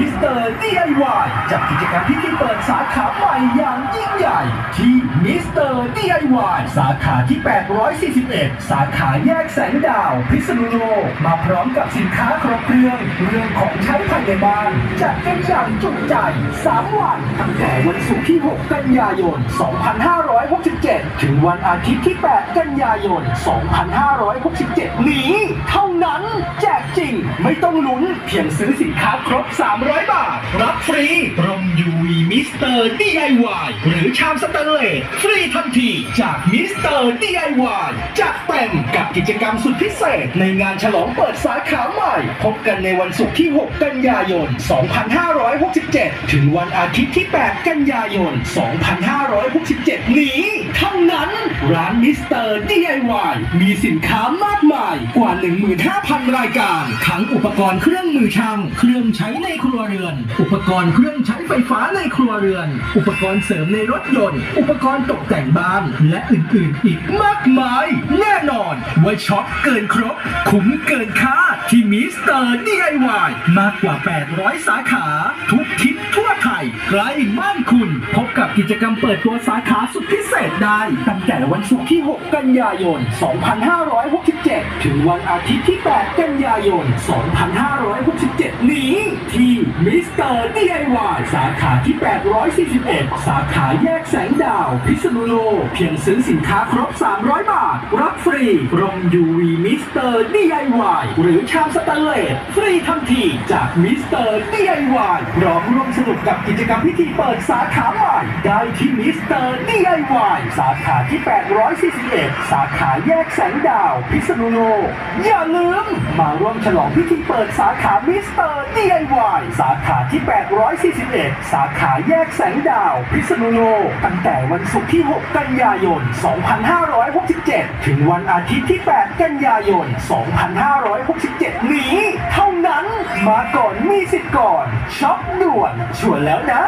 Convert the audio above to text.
มิสเตอร์ DIY จัดกิจกรรมพิธีเปิดสาขาใหม่อย่างยิ่งใหญ่ ที่มิสเตอร์ DIY สาขาที่ 841 สาขาแยกแสงดาว พิษณุโลกมาพร้อมกับสินค้าครบเครื่อง เรื่องของใช้ภายในบ้าน จัดกันอย่างจุใจ 3 วัน ตั้งแต่วันศุกร์ที่ 6 กันยายน 2567 ถึงวันอาทิตย์ที่ 8 กันยายน 2567 นี้เท่า นั้นแจกจริง ไม่ต้องลุ้นเพียงซื้อสินค้าครบ 300 บาท รับฟรีร่ม UV มิสเตอร์ DIY หรือชามสแตนเลสฟรีทันที จากมิสเตอร์ DIY จัดเต็ม กิจกรรมสุดพิเศษ ในงานฉลองเปิดสาขาใหม่ พบกันในวันศุกร์ที่ 6 กันยายน 2567 ถึงวันอาทิตย์ที่ 8 กันยายน 2567 นี้เท่านั้นร้านมิสเตอร์ DIY มีสินค้ามากมายกว่า 15,000 รายการทั้งอุปกรณ์เครื่องมือช่าง เครื่องใช้ในครัวเรือน อุปกรณ์เครื่องใช้ไฟฟ้าในครัวเรือน อุปกรณ์เสริมในรถยนต์ อุปกรณ์ตกแต่งบ้าน และอื่นๆ อีกมากมาย แน่นอนว่าช็อปเกินครบ คุ้มเกินค่าที่มิสเตอร์ DIY มากกว่า 800 สาขา ทุกทิศทั่วไทยใกล้บ้านคุณ พบกับกิจกรรมเปิดตัวสาขาสุดพิเศษได้ ตั้งแต่วันศุกร์ที่ 6 กันยายน 2567 ถึงวันอาทิตย์ที่ 8 กันยายน 2567 มิสเตอร์ DIY สาขาที่ 841 สาขาแยกแสงดาว พิษณุโลกเพียงซื้อสินค้าครบ 300 บาท รับฟรีร่ม UV มิสเตอร์ DIY หรือชามสแตนเลสฟรีทันทีจากมิสเตอร์ DIY พร้อมร่วมสนุกกับกิจกรรมพิธีเปิดสาขาใหม่ได้ที่มิสเตอร์ DIY สาขาที่ 841 สาขาแยกแสงดาว พิษณุโลกอย่าลืม มาร่วมฉลองพิธีเปิดสาขามิสเตอร์ DIY สาาขาที่ 841 สาขาแยกแสงดาว พิษณุโลกตั้งแต่วันศุกร์ที่ 6 กันยายน 2567 ถึงวันอาทิตย์ที่ 8 กันยายน 2567 นี้ เท่านั้น มาก่อนมีสิทธิ์ก่อนช็อปด่วนชวนแล้วนะ